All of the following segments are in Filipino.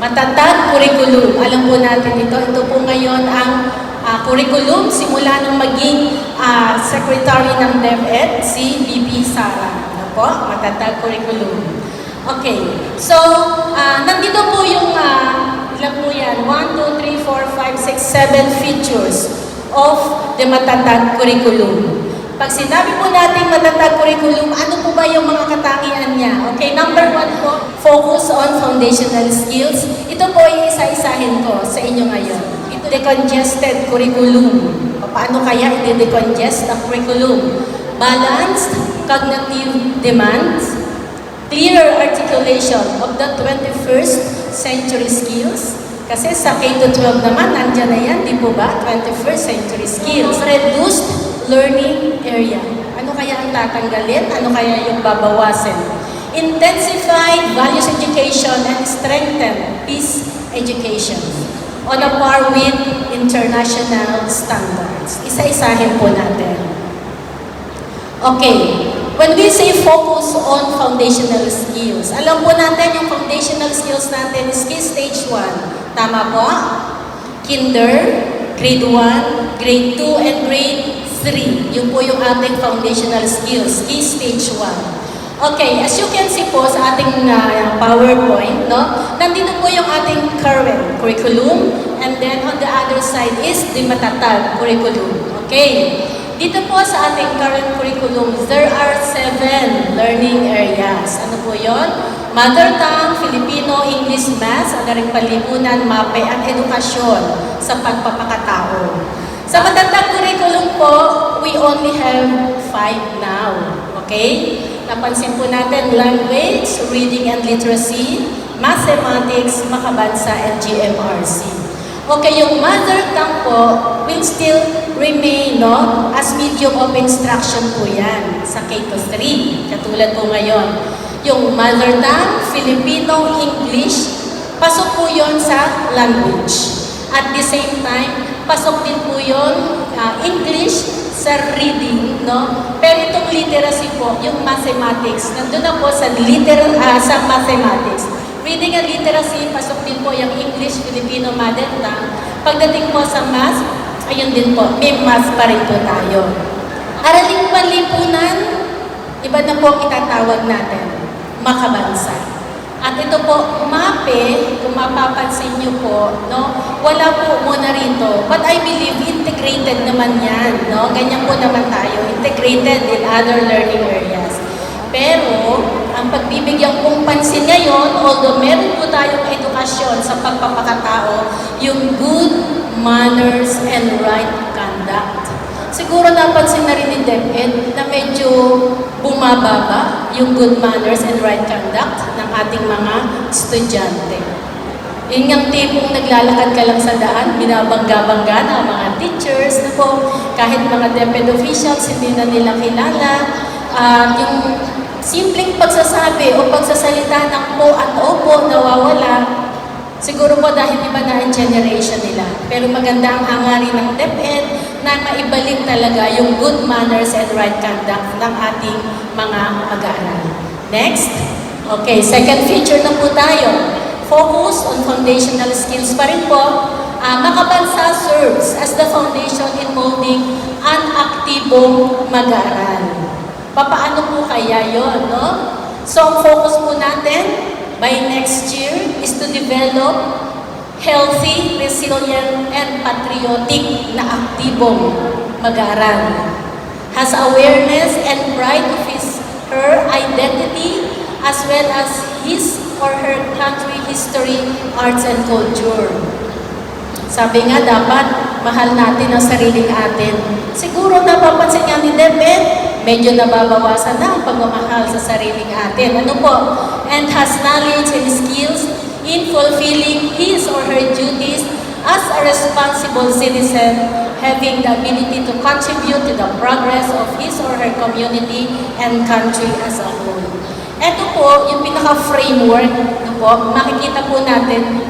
Matatag curriculum. Alam po natin ito. Ito po ngayon ang ah, curriculum simula nung maging ah, secretary ng DepEd, si BP Sara. Ano po? Matatag curriculum. Okay. So, ah, nandito po yung, ah, ilan po yan? 1, 2, 3, 4, 5, 6, 7 features of the matatag curriculum. Pag sinabi po natin matatag curriculum, ano po ba yung mga katangian niya? Okay, number one po, focus on foundational skills. Ito po ay isa-isahin ko sa inyo ngayon. Ito decongested curriculum. Paano kaya i-decongest ang curriculum? Balanced cognitive demands, clearer articulation of the 21st century skills. Kasi sa K-12 naman, nandyan na yan, di po ba? 21st century skills. Reduced learning area. Ano kaya ang tatanggalin? Ano kaya yung babawasin? Intensified values education and strengthen peace education on a par with international standards. Isa-isahin po natin. Okay. When we say focus on foundational skills, alam po natin yung foundational skills natin is stage 1. Tama po? Kinder, grade 1, grade 2, and grade 3. Yun po yung ating foundational skills, key stage 1. Okay, as you can see po sa ating uh, PowerPoint, no, nandito po yung ating current curriculum, and then on the other side is the matatag curriculum. Okay, dito po sa ating current curriculum, there are seven learning areas. Ano po yon? Mother tongue, Filipino, English, Math, ang ring palipunan, mape, at edukasyon sa pagpapakatao. Sa matatag curriculum po, we only have five now. Okay? Napansin po natin language, reading and literacy, mathematics, makabansa, and GMRC. Okay, yung mother tongue po will still remain no, as medium of instruction po yan sa K-3. Katulad po ngayon. Yung mother tongue, Filipino, English, pasok po yon sa language. At the same time, pasok din po yon uh, English sa reading, no? Pero itong literacy po, yung mathematics, nandun na po sa liter ah, sa mathematics. Reading and literacy, pasok din po yung English, Filipino, mother tongue. Pagdating po sa math, ayun din po, may math pa rin po tayo. Araling panlipunan, iba na po ang itatawag natin, makabansa. At ito po, MAPE, kung mapapansin niyo po, no, wala po muna rito. But I believe integrated naman yan, no? Ganyan po naman tayo, integrated in other learning areas. Pero, ang pagbibigyan kong pansin ngayon, although meron po tayong edukasyon sa pagpapakatao, yung good manners and right conduct. Siguro napansin na rin ni DepEd na medyo bumababa yung good manners and right conduct ng ating mga estudyante. Yun yung tipong naglalakad ka lang sa daan, binabangga-bangga na mga teachers na po, kahit mga DepEd officials, hindi na nila kilala. Ah, yung simpleng pagsasabi o pagsasalita ng po at opo nawawala, Siguro po dahil iba na ang generation nila. Pero maganda ang hangarin ng DepEd na maibalik talaga yung good manners and right conduct ng ating mga mag-aaral. Next. Okay, second feature na po tayo. Focus on foundational skills pa rin po. Ah, makabansa serves as the foundation in molding an aktibong mag-aaral. Papaano po kaya yon, no? So, ang focus po natin by next year is to develop healthy, resilient, and patriotic na aktibong mag-aaral. Has awareness and pride of his, her identity as well as his or her country history, arts, and culture. Sabi nga, dapat mahal natin ang sariling atin. Siguro napapansin nga ni DepEd, medyo nababawasan na ang pagmamahal sa sariling atin. Ano po? And has knowledge and skills in fulfilling his or her duties as a responsible citizen, having the ability to contribute to the progress of his or her community and country as a whole. Ito po, yung pinaka-framework, no po, makikita po natin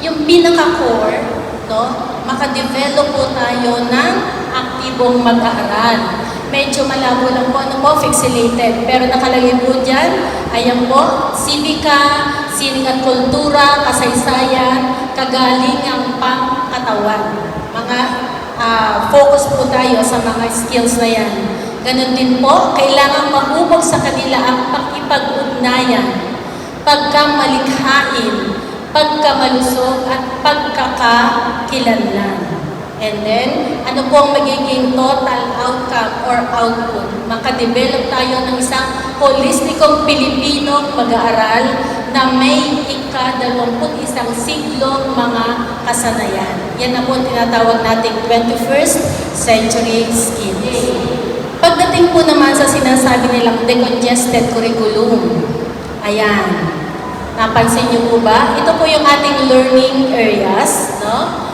yung pinaka-core, no, makadevelop po tayo ng aktibong mag-aaral. Medyo malabo lang po, ano po, fixilated. Pero nakalagay po dyan, ayan po, sibika, sining at kultura, kasaysayan, kagalingang pangkatawan. Mga ah, focus po tayo sa mga skills na yan. Ganon din po, kailangan mahubog sa kanila ang pakipag-ugnayan, pagkamalikhain, pagkamalusog at pagkakakilanlan. And then, ano po ang magiging total outcome or output? Makadevelop tayo ng isang holistikong Pilipinong mag-aaral na may ika-21 siglong mga kasanayan. Yan na po ang tinatawag nating 21st century skills. Pagdating po naman sa sinasabi nilang decongested curriculum, ayan, napansin niyo po ba? Ito po yung ating learning areas, no?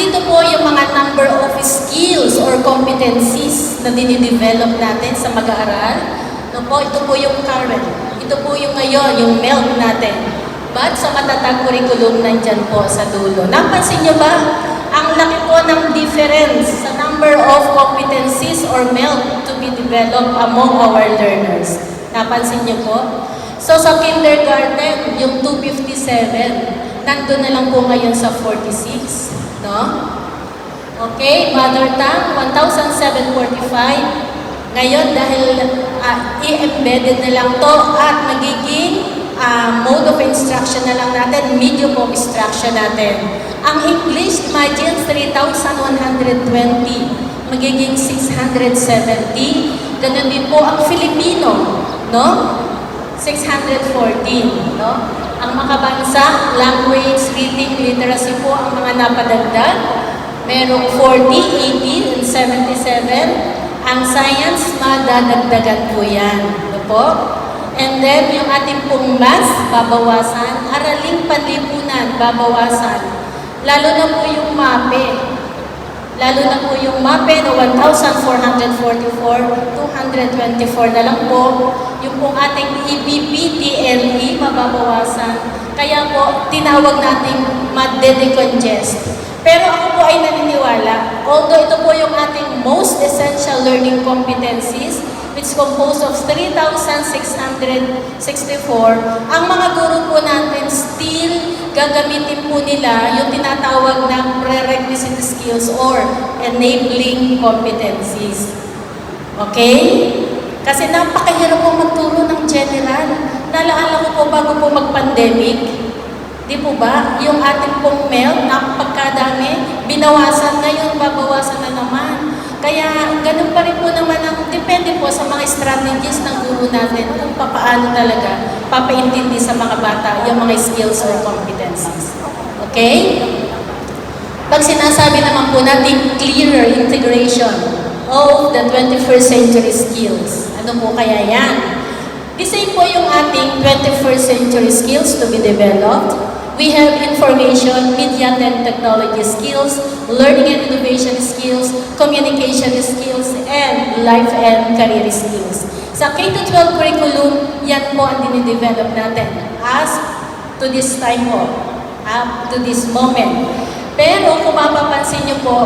Andito po yung mga number of skills or competencies na dinidevelop natin sa mag-aaral. No po, ito po yung current. Ito po yung ngayon, yung MELT natin. But sa matatag curriculum, nandyan po sa dulo. Napansin niyo ba? Ang laki po ng difference sa number of competencies or MELT to be developed among our learners. Napansin niyo po? So sa kindergarten, yung 257, nandun na lang po ngayon sa 46. No? Okay, mother tongue, 1,745. Ngayon, dahil ah, i-embedded na lang to at magiging ah, mode of instruction na lang natin, medium of instruction natin. Ang English, imagine, 3,120. Magiging 670. Ganun din po ang Filipino, no? 614, no? Ang makabansa, language, reading, literacy po ang mga napadagdag. Merong 40, 80, and 77. Ang science, madadagdagan po yan. Ano po? And then, yung ating pong math, babawasan. Araling panlipunan, babawasan. Lalo na po yung MAPE. Lalo na po yung MAPE na 1,444, 224 na lang po. Yung pong ating E EBP, TLE, mababawasan. Kaya po, tinawag nating ma-decongest. Pero ako po ay naniniwala, although ito po yung ating most essential learning competencies, which composed of 3,664, ang mga guro po natin still gagamitin po nila yung tinatawag na prerequisite skills or enabling competencies. Okay? Kasi napakahirap po magturo ng general. Naalala ko po bago po mag-pandemic, Di po ba? Yung ating pong mail, napagkadami, binawasan ngayon, babawasan na naman. Kaya ganun pa rin po naman ang depende po sa mga strategies ng guru natin kung papaano talaga papaintindi sa mga bata yung mga skills or competencies. Okay? Pag sinasabi naman po natin clearer integration of the 21st century skills, ano po kaya yan? The same po yung ating 21st century skills to be developed. We have information, media and technology skills, learning and innovation skills, communication skills, and life and career skills. Sa K-12 curriculum, yan po ang dinidevelop natin as to this time po, up to this moment. Pero kung mapapansin niyo po,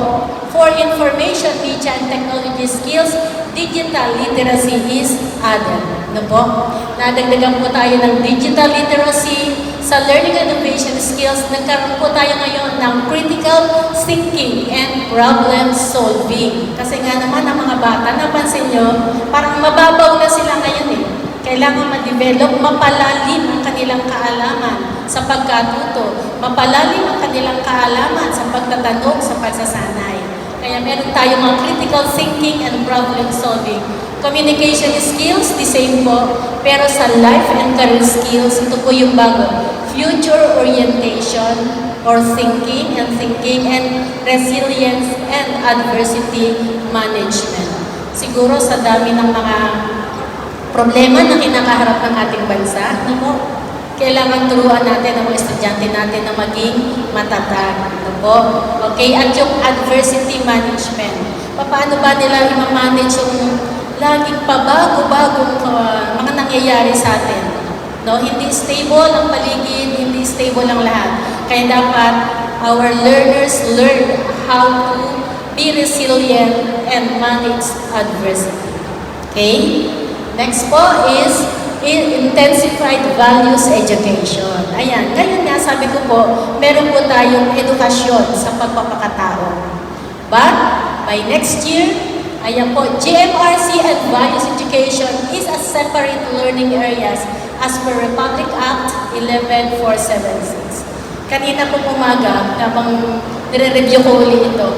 for information, media, and technology skills, digital literacy is added. Ano po? Nadagdagan po tayo ng digital literacy, sa learning innovation skills, nagkaroon po tayo ngayon ng critical thinking and problem solving. Kasi nga naman ang mga bata, napansin nyo, parang mababaw na sila ngayon eh. Kailangan ma-develop, mapalalim ang kanilang kaalaman sa pagkatuto, mapalalim ang kanilang kaalaman sa pagtatanong, sa pagsasanay. Kaya meron tayong mga critical thinking and problem solving. Communication skills, the same po. Pero sa life and career skills, ito po yung bago. Future orientation or thinking and thinking and resilience and adversity management. Siguro sa dami ng mga problema na kinakaharap ng ating bansa, ano po, kailangan turuan natin ang mga estudyante natin na maging matatag. Ano po? Okay? At yung adversity management. Paano ba nila i-manage yung laging pabago-bagong uh, mga nangyayari sa atin? No, hindi stable ang paligid, hindi stable ang lahat. Kaya dapat our learners learn how to be resilient and manage adversity. Okay? Next po is intensified values education. Ayan, ngayon nga sinasabi ko po, meron po tayong edukasyon sa pagpapakatao. But, by next year, ayan po, GMRC and Values Education is a separate learning areas as per Republic Act 11476. Kanina po umaga, habang nire-review ko uli ito,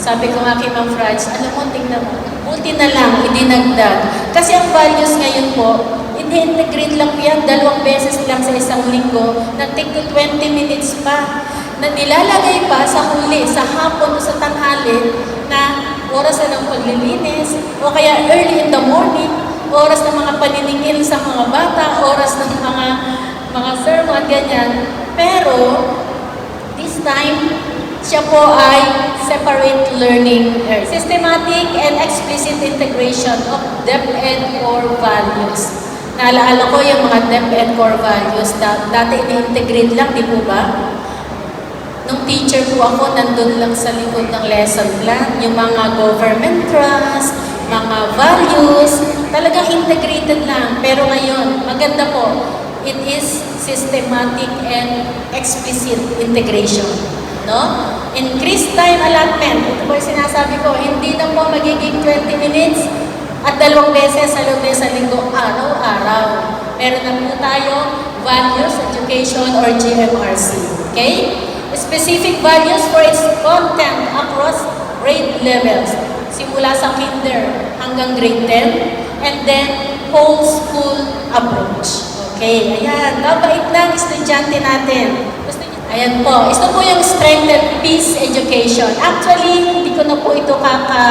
sabi ko nga kay Ma'am Franz, alam mo, tingnan mo, buti na lang, idinagdag. Kasi ang values ngayon po, ini-integrate lang po yan, dalawang beses lang sa isang linggo, na take to 20 minutes pa, na nilalagay pa sa huli, sa hapon o sa tanghali, na oras na ng paglilinis, o kaya early in the morning, oras ng mga paniningil sa mga bata, oras ng mga mga sermon, ganyan. Pero, this time, siya po ay separate learning. Systematic and explicit integration of DepEd core values. Naalaala ko yung mga DepEd core values. Da- dati ini-integrate lang, di po ba? Nung teacher po ako, nandun lang sa likod ng lesson plan, yung mga government trust, mga values, talagang integrated lang. Pero ngayon, maganda po, it is systematic and explicit integration. No? Increased time allotment. Ito po yung sinasabi ko, hindi na po magiging 20 minutes at dalawang beses sa loob ng isang linggo, araw-araw. Meron na po tayo values, education, or GMRC. Okay? Specific values for its content across grade levels. Simula sa kinder hanggang grade 10. And then, whole school approach. Okay, ayan. Kabait ng estudyante natin. Gusto? Ayan po. Ito po yung strengthened peace education. Actually, hindi ko na po ito kaka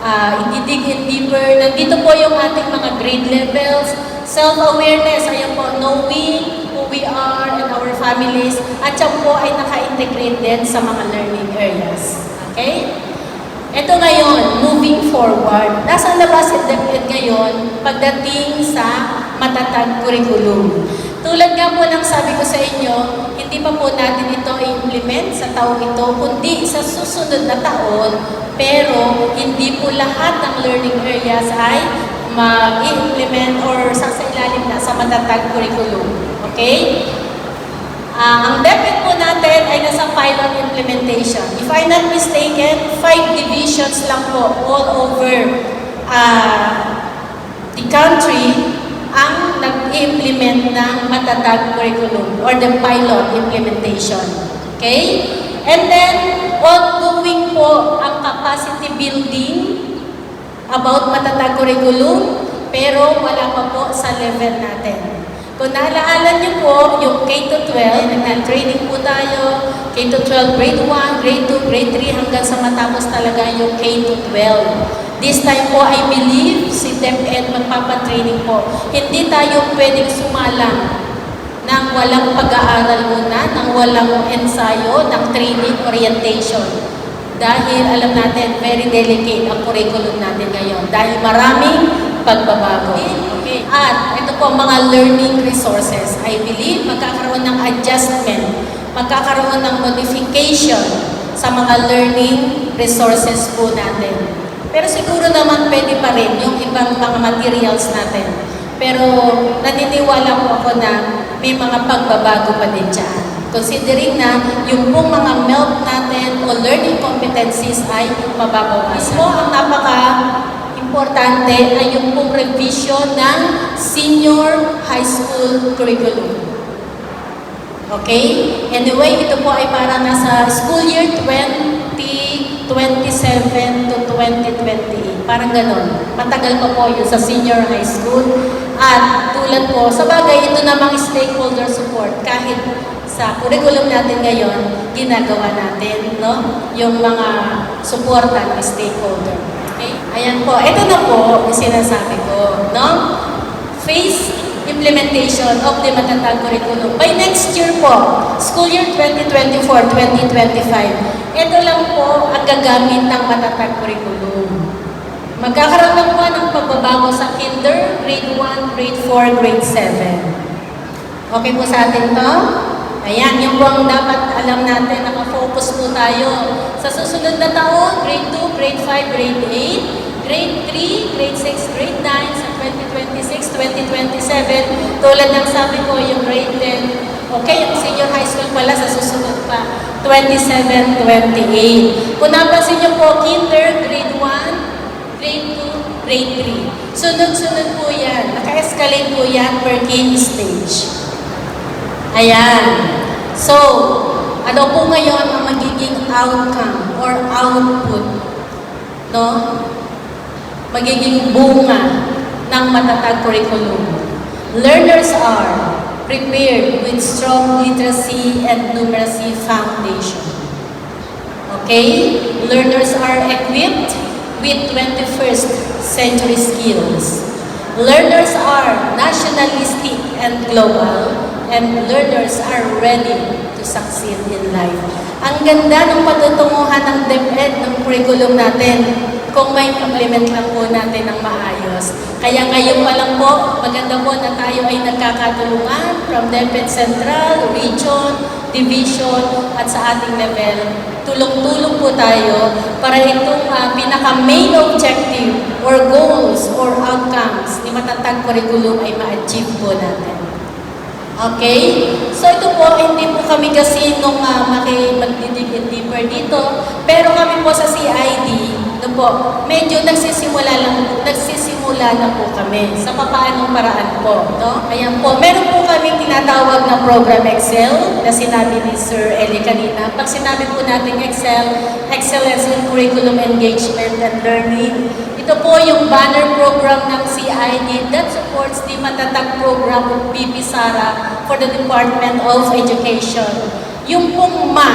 uh, dig in deeper. Nandito po yung ating mga grade levels, self-awareness, ayan po, knowing who we are and our families, at yan po ay naka-integrate din sa mga learning areas. Okay? Ito ngayon, moving forward. Nasa labas at ngayon pagdating sa matatag curriculum. Tulad nga po ng sabi ko sa inyo, hindi pa po natin ito i-implement sa taong ito, kundi sa susunod na taon, pero hindi po lahat ng learning areas ay ma-implement or sasailalim na sa matatag curriculum. Okay? Ah, ang DepEd po natin ay nasa pilot implementation. If I'm not mistaken, five divisions lang po all over ah, the country ang nag-implement ng matatag curriculum or the pilot implementation. Okay? And then, ongoing po ang capacity building about matatag curriculum, pero wala pa po sa level natin. Kung naalaala niyo po, yung K-12, nag-training po tayo, K-12 grade 1, grade 2, grade 3, hanggang sa matapos talaga yung K-12. This time po, I believe, si DepEd magpapatraining po. Hindi tayo pwedeng sumalang ng walang pag-aaral muna, ng walang ensayo, ng training orientation. Dahil alam natin, very delicate ang curriculum natin ngayon. Dahil maraming pagbabago. Okay. At ito po, mga learning resources. I believe magkakaroon ng adjustment, magkakaroon ng modification sa mga learning resources po natin. Pero siguro naman pwede pa rin yung ibang mga materials natin. Pero naniniwala po ako na may mga pagbabago pa din dyan. Considering na yung pong mga MELT natin o learning competencies ay mababawasan. Po ang napaka importante ay yung pong revision ng senior high school curriculum. Okay? Anyway, ito po ay para nasa school year 2027 to 2028. Parang ganon. Matagal pa po yun sa senior high school. At tulad po, sa bagay, ito namang stakeholder support. Kahit sa curriculum natin ngayon, ginagawa natin, no? Yung mga suporta ng stakeholder. Okay? Ayan po. Ito na po yung sinasabi ko, no? Phase implementation of the matatag curriculum. By next year po, school year 2024-2025, ito lang po ang gagamit ng matatag curriculum. Magkakaroon lang po ng pagbabago sa kinder, grade 1, grade 4, grade 7. Okay po sa atin to? Ayan, yung po ang dapat alam natin, nakafocus po tayo. Sa susunod na taon, grade 2, grade 5, grade 8, grade 3, grade 6, grade 9, sa 2026, 2027, tulad ng sabi ko, yung grade 10, Okay, yung senior high school pala sa susunod pa, 27, 28. Kung napansin niyo po, kinder, grade 1, grade 2, grade 3. Sunod-sunod po yan. Naka-escalate po yan per kin stage. Ayan. So, ano po ngayon ang magiging outcome or output, no? Magiging bunga ng matatag curriculum. Learners are prepared with strong literacy and numeracy foundation. Okay? Learners are equipped with 21st century skills. Learners are nationalistic and global, and learners are ready to succeed in life. Ang ganda ng patutunguhan ng DepEd ng curriculum natin kung may implement lang po natin ng maayos. Kaya ngayon pa lang po, maganda po na tayo ay nagkakatulungan from DepEd Central, Region, Division, at sa ating level. Tulong-tulong po tayo para itong ah, pinaka-main objective or goals or outcomes ni Matatag Curriculum ay ma-achieve po natin. Okay? So ito po, hindi po kami kasi nung uh, maki magdidig deeper dito, pero kami po sa CID, no po, medyo nagsisimula lang, nagsisimula na po kami sa papaanong paraan po, no? Ayan po, meron po kami tinatawag na program Excel na sinabi ni Sir Eli kanina. Pag sinabi po natin Excel, Excellence in Curriculum Engagement and Learning, ito po yung banner program ng CID that supports the matatag program of BP Sara for the Department of Education. Yung pong MA,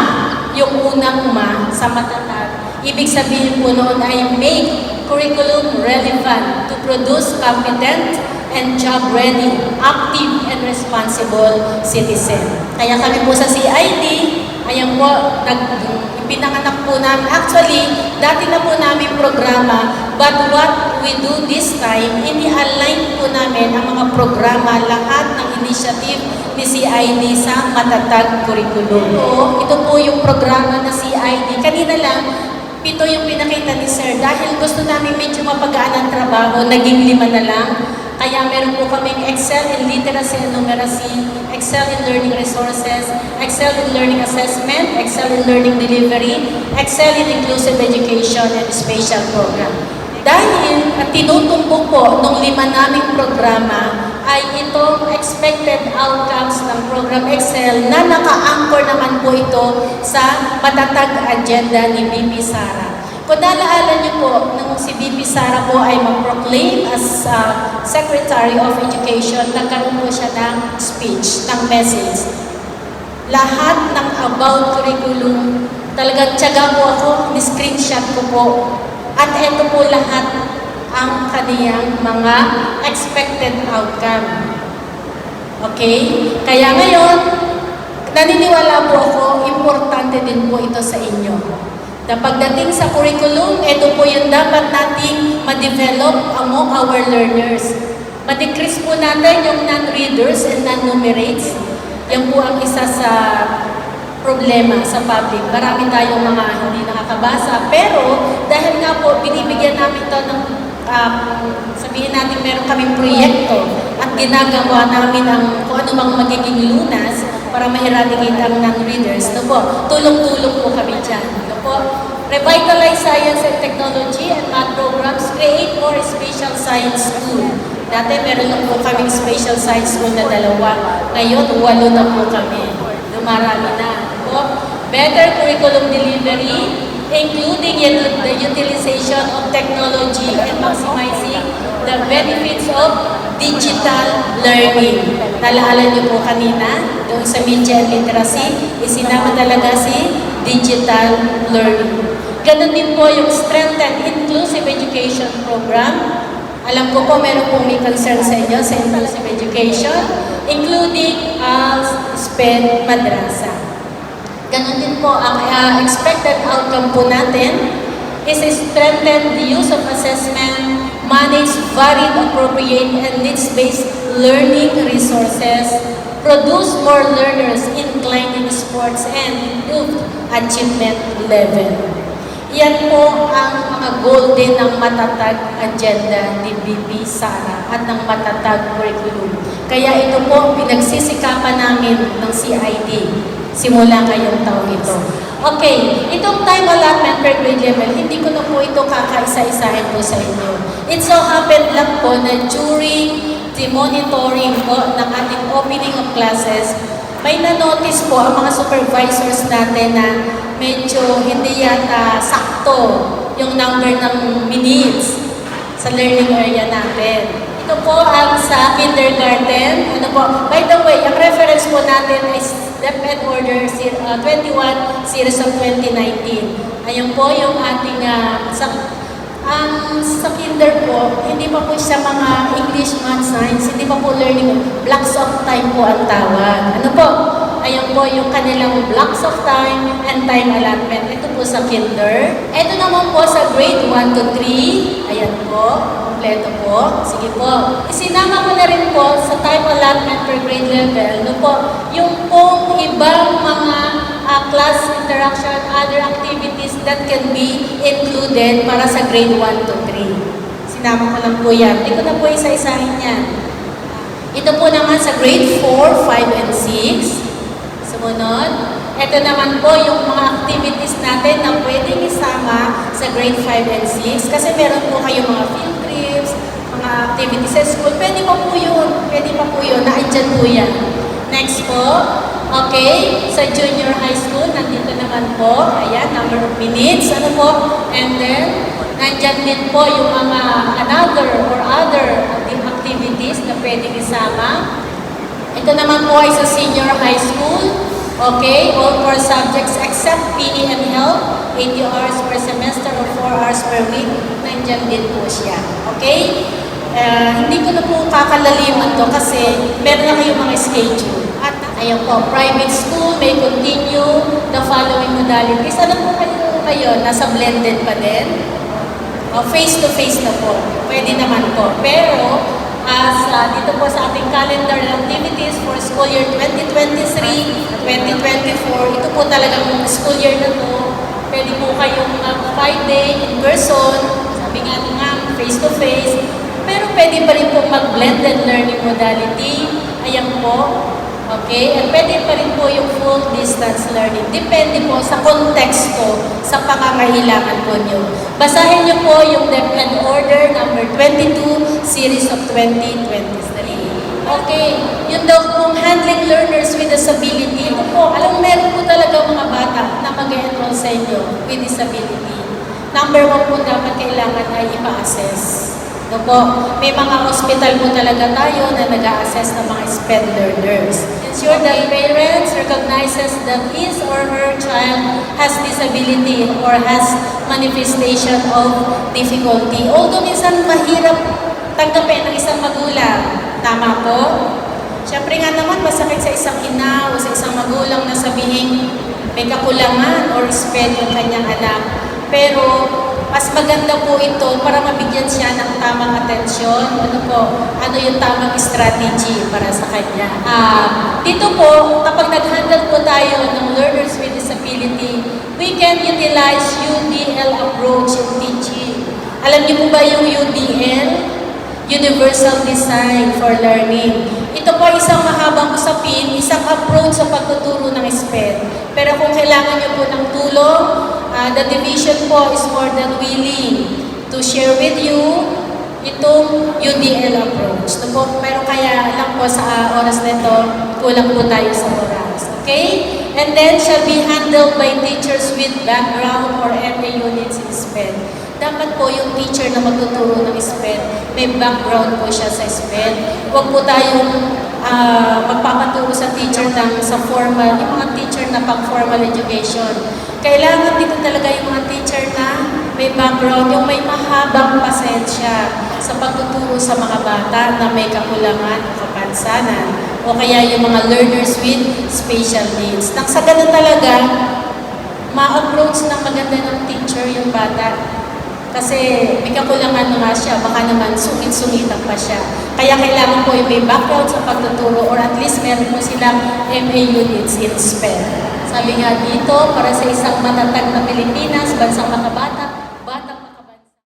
yung unang MA sa matatag, ibig sabihin po noon ay make curriculum relevant to produce competent and job-ready, active and responsible citizen. Kaya kami po sa CID, ayan po, nag, pinanganak po namin. Actually, dati na po namin programa, but what we do this time, ini-align po namin ang mga programa, lahat ng initiative ni CID sa matatag curriculum. So, ito po yung programa na CID. Kanina lang, pito yung pinakita ni Sir. Dahil gusto namin medyo mapagaan ang trabaho, naging lima na lang. Kaya meron po kaming Excel in Literacy and Numeracy, Excel in Learning Resources, Excel in Learning Assessment, Excel in Learning Delivery, Excel in Inclusive Education and Spatial Program. Dahil at tinutumbok po nung lima naming programa ay itong expected outcomes ng program Excel na naka-anchor naman po ito sa matatag agenda ni BP Sara. Kung naalala niyo po, nung si Sara po ay mag-proclaim as uh, Secretary of Education, nagkaroon po siya ng speech, ng message. Lahat ng about curriculum, talagang tiyaga po ako, ni-screenshot ko po. At ito po lahat ang kaniyang mga expected outcome. Okay? Kaya ngayon, naniniwala po ako, importante din po ito sa inyo. Na pagdating sa curriculum, ito po yung dapat nating ma-develop among our learners. Ma-decrease po natin yung non-readers and non-numerates. Yan po ang isa sa problema sa public. Marami tayong mga hindi nakakabasa. Pero dahil nga po, binibigyan namin to ng um, sabihin natin meron kaming proyekto at ginagawa namin ang kung ano mang magiging lunas para ma-eradicate ang non-readers. No po, tulong-tulong po kami dyan. No po, revitalize science and technology and math programs, create more spatial science school. Dati meron na po kaming spatial science school na dalawa. Ngayon, walo na po kami. Dumarami na. Po, better curriculum delivery, including the utilization of technology and maximizing the benefits of digital learning. Nalaala niyo po kanina, doon sa media and literacy, isinama talaga si digital learning. Ganon din po yung strengthened inclusive education program. Alam ko po meron pong may concern sa inyo sa inclusive education, including uh, SPED Madrasa. Ganon din po, ang uh, expected outcome po natin is strengthen the use of assessment, manage varied, appropriate, and needs-based learning resources, produce more learners inclined in sports, and improve achievement level. Yan po ang mga goal ng matatag agenda ni BP Sara at ng matatag curriculum. Kaya ito po pinagsisikapan namin ng CID simula ngayong taon ito. Okay, itong time allotment per grade level, hindi ko na po ito kakaisa-isahin po sa inyo. It so happened lang po na during the monitoring po ng ating opening of classes, may na-notice po ang mga supervisors natin na medyo hindi yata sakto yung number ng minutes sa learning area natin. Ito po ang sa kindergarten. Ano po? By the way, ang reference po natin is DepEd Order si- uh, 21 Series of 2019. Ayun po yung ating uh, sa ang sa kinder po, hindi pa po siya mga English, Math, Science, hindi pa po learning, blocks of time po ang tawag. Ano po? Ayun po yung kanilang blocks of time and time allotment. Ito po sa kinder. Ito naman po sa grade 1 to 3. Ayan po, kompleto po. Sige po. Isinama ko na rin po sa time allotment per grade level, no po, yung pong ibang mga class interaction, other activities that can be included para sa grade 1 to 3. Sinama ko lang po yan. Hindi ko na po isa-isahin yan. Ito po naman sa grade 4, 5, and 6. Sumunod. Ito naman po yung mga activities natin na pwedeng isama sa grade 5 and 6. Kasi meron po kayo mga field trips, mga activities sa school. Pwede pa po yun. Pwede pa po yun. Naandyan po yan. Next po. Okay, sa junior high school, nandito naman po, ayan, number of minutes, ano po, and then, nandyan din po yung mga another or other activities na pwedeng isama. Ito naman po ay sa senior high school, okay, all four subjects except PE and health, 80 hours per semester or 4 hours per week, nandyan din po siya, okay? Uh, hindi ko na po kakalaliman to kasi meron na kayong mga schedule. At ayun po, private school may continue the following modalities. Ano po kayo kayo? Nasa blended pa din? O, face-to-face na po. Pwede naman po. Pero, as uh, dito po sa ating calendar activities for school year 2023-2024, ito po talagang school year na to. Pwede po kayong uh, five-day in person, sabi nga nga, face-to-face. Pero pwede pa rin po mag-blended learning modality. Ayan po. Okay? At pwede pa rin po yung full distance learning. Depende po sa konteksto, sa pangangailangan po nyo. Basahin nyo po yung DepEd Order number 22, series of 2023. Okay, yun daw pong handling learners with disability. Ito po, alam meron po talaga mga bata na mag-enroll sa inyo with disability. Number one po dapat kailangan ay ipa-assess. No po, may mga hospital po talaga tayo na nag-a-assess ng mga SPED learners. Ensure that parents recognizes that his or her child has disability or has manifestation of difficulty. Although minsan mahirap tanggapin ng isang magulang. Tama po? Siyempre nga naman, masakit sa isang ina o sa isang magulang na sabihin may kakulangan or SPED yung kanyang anak. Pero mas maganda po ito para mabigyan siya ng tamang atensyon. Ano po, ano yung tamang strategy para sa kanya. Ah, dito po, kapag nag-handle po tayo ng learners with disability, we can utilize UDL approach in teaching. Alam niyo po ba yung UDL? Universal Design for Learning. Ito po isang mahabang usapin, isang approach sa pagtuturo ng SPED. Pero kung kailangan niyo po ng tulong, uh, the division po is more than willing to share with you itong UDL approach. Ito po, pero kaya lang po sa uh, oras nito, kulang po tayo sa oras. Okay? And then shall be handled by teachers with background or MA units in SPED dapat po yung teacher na magtuturo ng SPED, may background po siya sa SPED. Huwag po tayong uh, magpapaturo sa teacher ng sa formal, yung mga teacher na pang formal education. Kailangan dito talaga yung mga teacher na may background, yung may mahabang pasensya sa pagtuturo sa mga bata na may kakulangan o kapansanan o kaya yung mga learners with special needs. Nang sa ganun talaga, ma-approach ng maganda ng teacher yung bata. Kasi may kakulangan nga siya, baka naman sungit-sungitan pa siya. Kaya kailangan po yung may background sa pagtuturo or at least meron po silang MA units in SPED. So Sabi nga dito, para sa isang matatag na Pilipinas, bansang makabata,